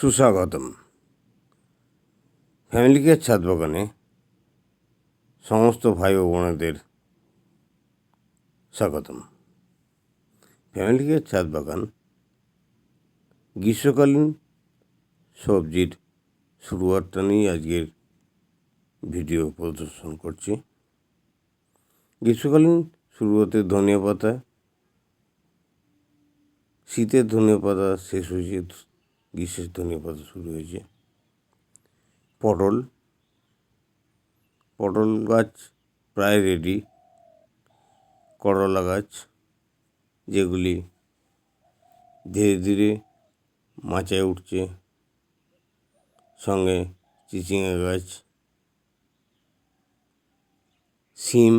সুস্বাগতম। Family care ছাদ বাগানে সমস্ত ভাই ও বোনেদের স্বাগতম। ফ্যামিলি কেয়ার ছাদ বাগান গ্রীষ্মকালীন সবজির শুরুয়াতটা নিয়ে আজকের ভিডিও প্রদর্শন করছি। গ্রীষ্মকালীন শুরুয়াতে ধনিয়া পাতা, শীতের ধনিয়া পাতা শেষ হয়েছে ধনিয়া পাতা শুরু হয়েছে। পটল পটল গাছ প্রায় রেডি করলা গাছ যেগুলি ধীরে ধীরে মাচায় উঠছে, সঙ্গে চিচিঙা গাছ, সিম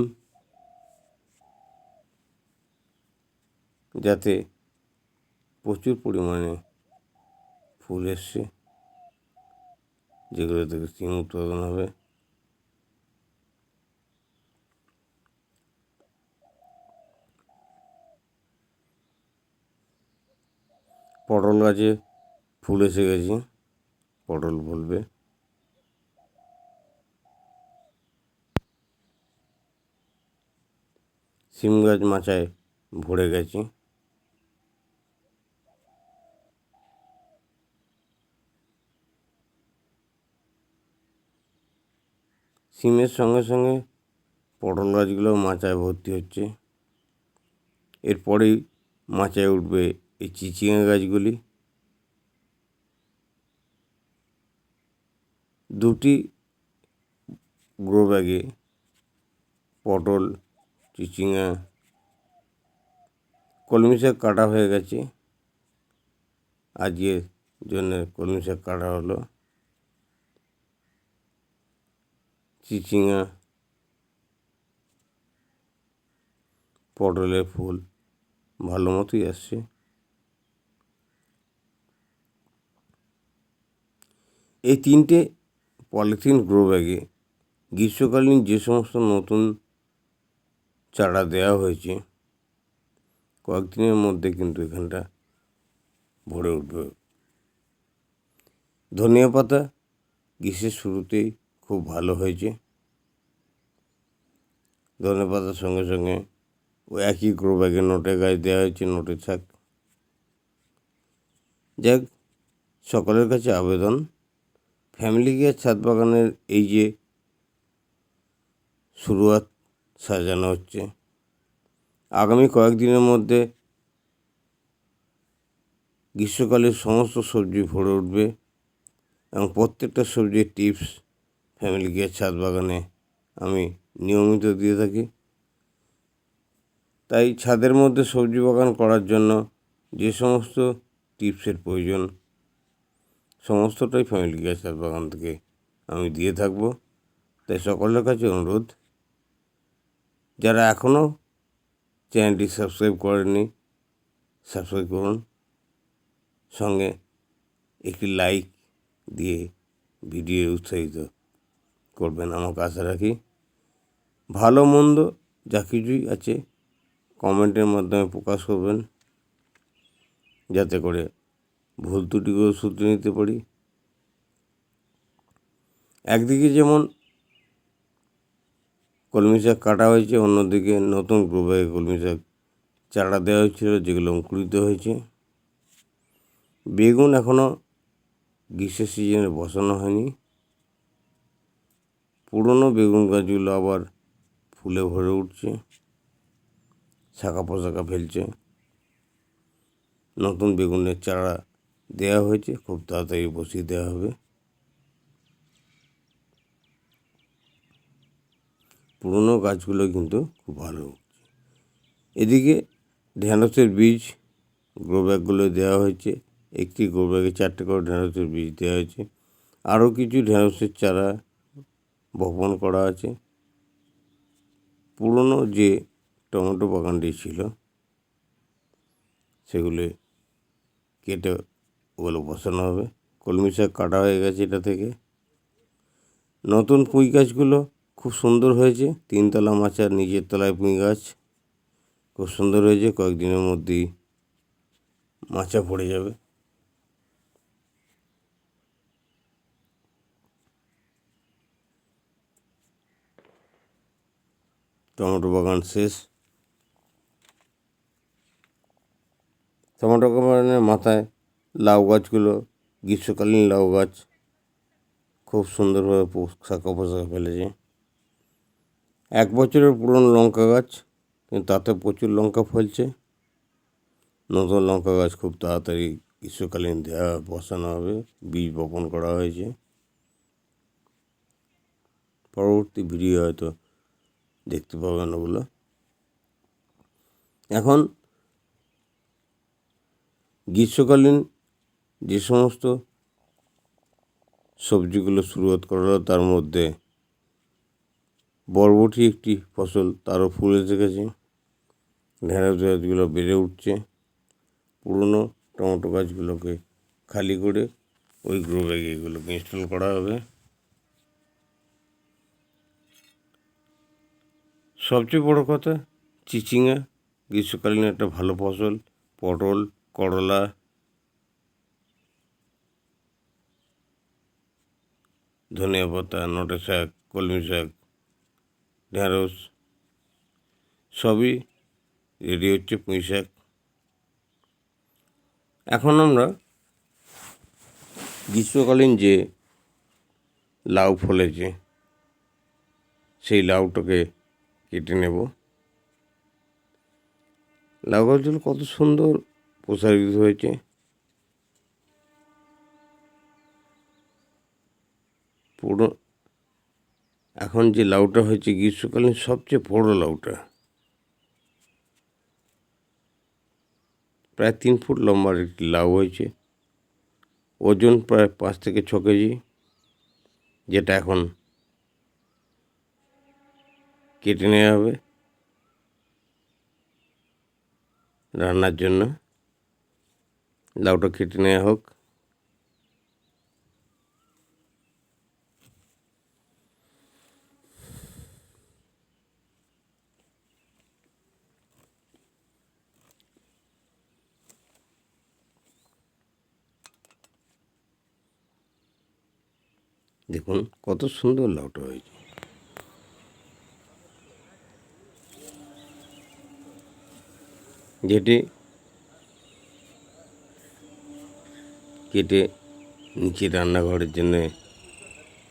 যাতে প্রচুর পরিমাণে ফুল এসছে, যেগুলো থেকে সিম উৎপাদন হবে। পটল গাছে ফুল এসে গেছে, পটল ফলবে। সিম গাছ মাচায় ভরে গেছে। সিমের সঙ্গে সঙ্গে পটল গাছগুলো মাচায় ভর্তি হচ্ছে। এরপরেই মাচায় উঠবে এই চিচিঙা গাছগুলি। দুটি গ্রো ব্যাগে পটল চিচিঙা কলমি শাক কাটা হয়ে গেছে। আজকের জন্য কলমি শাক কাটা হলো। চিচিঙা, পটলের ফুল, ভালো মতোই আসছে। এই তিনটে পলিথিন গ্রো ব্যাগে গ্রীষ্মকালীন যে সমস্ত নতুন চারা দেওয়া হয়েছে, কয়েকদিনের মধ্যে কিন্তু এখানটা ভরে উঠবে। ধনিয়া পাতা গ্রীষ্মের শুরুতেই খুব ভালো হয়েছে। ধনে পাতার সঙ্গে সঙ্গে ওই একই গ্রো ব্যাগে নোটে গাছ দেওয়া হয়েছে, নোটে থাক। যাক, সকলের কাছে আবেদন। ফ্যামিলি গিয়ে ছাদ বাগানের এই যে শুরুয়াত সাজানো হচ্ছে। আগামী কয়েকদিনের মধ্যে গ্রীষ্মকালে সমস্ত সবজি ভরে উঠবে এবং প্রত্যেকটা সবজির টিপস ফ্যামিলি গিয়ার ছাদ বাগানে আমি নিয়মিত দিয়ে থাকি। তাই ছাদের মধ্যে সবজি বাগান করার জন্য যে সমস্ত টিপসের প্রয়োজন, সমস্তটাই ফ্যামিলি গিয়ার ছাদ বাগান থেকে আমি দিয়ে থাকব। তাই সকলের কাছে অনুরোধ, যারা এখনও চ্যানেলটি সাবস্ক্রাইব করেননি, সাবস্ক্রাইব করুন। সঙ্গে একটি লাইক দিয়ে ভিডিও উৎসাহিত করবেন আমাকে আশা রাখি। ভালো, মন্দ যা কিছুই আছে কমেন্টের মাধ্যমে প্রকাশ করবেন। যাতে করে ভুল ত্রুটিগুলো সূত্রে নিতে পারি। একদিকে যেমন কলমি শাক কাটা হয়েছে, অন্যদিকে নতুন গ্রুপে কলমি শাক চারা দেওয়া হয়েছিল, যেগুলো অঙ্কুরিত হয়েছে। বেগুন এখনও গ্রীষ্মের সিজনে বসানো হয়নি। পুরনো বেগুন গাছগুলো আবার ফুলে ভরে উঠছে শাখা পোশাকা ফেলছে। নতুন বেগুনের চারা দেওয়া হয়েছে, খুব তাড়াতাড়ি বসিয়ে দেওয়া হবে। পুরনো গাছগুলো কিন্তু খুব ভালো এদিকে ঢ্যাঁড়সের বীজ গ্রো দেওয়া হয়েছে, একটি গ্রো ব্যাগে চারটে করে ঢ্যাঁড়সের বীজ দেওয়া হয়েছে। আরও কিছু ঢ্যাঁড়সের চারা বপন করা আছে। পুরনো যে টমেটো বাগানটি ছিল, সেগুলি কেটে ওগুলো বসানো হবে। কলমি শাক কাটা হয়ে গেছে এটা থেকে। নতুন পুঁই গাছগুলো খুব সুন্দর হয়েছে। তিনতলা মাচার নিচের তলায় পুঁই গাছ। খুব সুন্দর হয়েছে। কয়েকদিনের মধ্যেই মাচা পড়ে যাবে। টমেটো বাগান শেষ। টমেটো বাগানের মাথায় লাউ গাছগুলো, গ্রীষ্মকালীন লাউ গাছ খুব সুন্দরভাবে শাখা পোশাকা ফেলেছে। এক বছরের পুরনো লঙ্কা গাছ, কিন্তু তাতে প্রচুর লঙ্কা ফলছে। নতুন লঙ্কা গাছ খুব তাড়াতাড়ি গ্রীষ্মকালীন দেওয়া বসানো হবে, বীজ বপন করা হয়েছে। পরবর্তী ভিডিও হয়তো দেখতে পাবেন ওগুলো এখন গ্রীষ্মকালীন যে সমস্ত সবজিগুলো শুরুয়াত করা তার মধ্যে বরবটি একটি ফসল, তারও ফুল এসে গেছে। ঢেঁড়স গাছগুলো বেড়ে উঠছে। পুরনো টমেটো গাছগুলোকে খালি করে ওই গ্রো ব্যাগে এগুলোকে ইনস্টল করা হবে। সবচেয়ে বড় কথা চিচিঙ্গা গ্রীষ্মকালীন একটা ভালো ফসল, পটল, করলা। ধনিয়া পাতা, নটে শাক, কলমি শাক ঢ্যাঁড়স সবই রেডি হচ্ছে পুঁই শাক। এখন আমরা গ্রীষ্মকালীন যে লাউ ফলেছে, সেই লাউটাকে কেটে নেব। লাউ গাছগুলো কত সুন্দর প্রসারিত হয়েছে। পুরো এখন যে লাউটা হয়েছে গ্রীষ্মকালীন সবচেয়ে বড় লাউটা। প্রায় তিন ফুট লম্বার একটি লাউ হয়েছে। ওজন প্রায় পাঁচ থেকে ছ কেজি, যেটা এখন কেটে নেওয়া হবে রান্নার জন্য। লাউটা কেটে নেওয়া হোক। দেখুন কত সুন্দর লাউটা হয়েছে। যেটি কেটে নিচে রান্নাঘরের জন্যে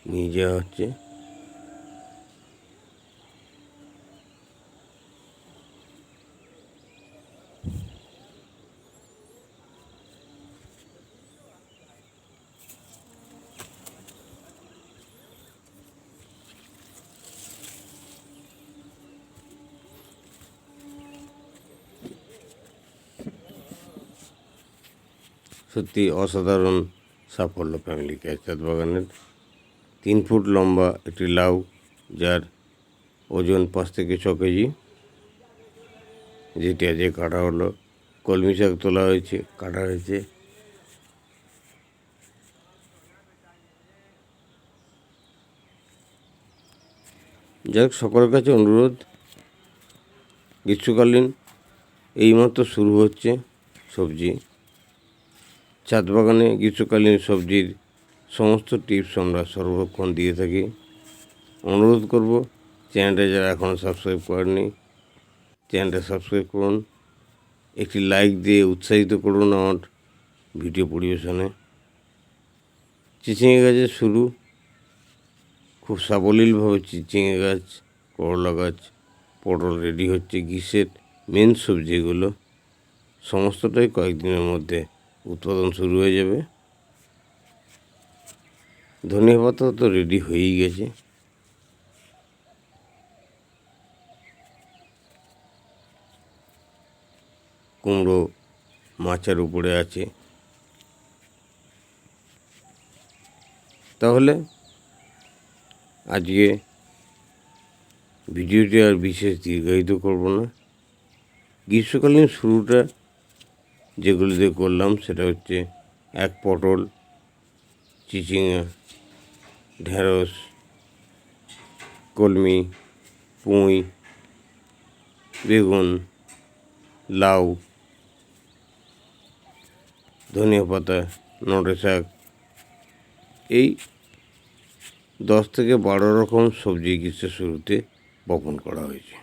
নিয়ে যাওয়া হচ্ছে। সত্যি অসাধারণ সাফল্য ফ্যামিলি ক্যাচাত বাগানের তিন ফুট লম্বা একটি লাউ, যার ওজন পাঁচ থেকে ছ কেজি। যেটি আজকে কাটা হলো। কলমি শাক তোলা হয়েছে, কাটা হয়েছে। যাক সকলের কাছে অনুরোধ, গ্রীষ্মকালীন এইমাত্র শুরু হচ্ছে সবজি। ছাদ বাগানে গ্রীষ্মকালীন সবজির সমস্ত টিপস আমরা সর্বক্ষণ দিয়ে থাকি। অনুরোধ করব, চ্যানেলটা যারা এখনও সাবস্ক্রাইব করেনি চ্যানেলটা সাবস্ক্রাইব করুন। একটি লাইক দিয়ে উৎসাহিত করুন আমার ভিডিও পরিবেশনে। চিচিঙে গাছের শুরু, খুব সাবলীলভাবে চিচিঙে গাছ, করলা গাছ, পটল রেডি হচ্ছে, গ্রীষ্মের মেন সবজিগুলো। সমস্তটাই কয়েকদিনের মধ্যে উৎপাদন শুরু হয়ে যাবে। ধনিয়া পাতা তো রেডি হয়েই গেছে। কুমড়ো মাচার উপরে আছে। তাহলে আজকে ভিডিওটি আর বিশেষ দীর্ঘায়িত করব না। গ্রীষ্মকালীন শুরুটা যেগুলো দিয়ে করলাম সেটা হচ্ছে এক পটল চিচিঙা ঢেঁড়স, কলমি, পুঁই, বেগুন, লাউ, ধনিয়া পাতা, নটে শাক। এই দশ থেকে বারো রকম সবজি গ্রীষ্মের শুরুতে বপন করা হয়েছে।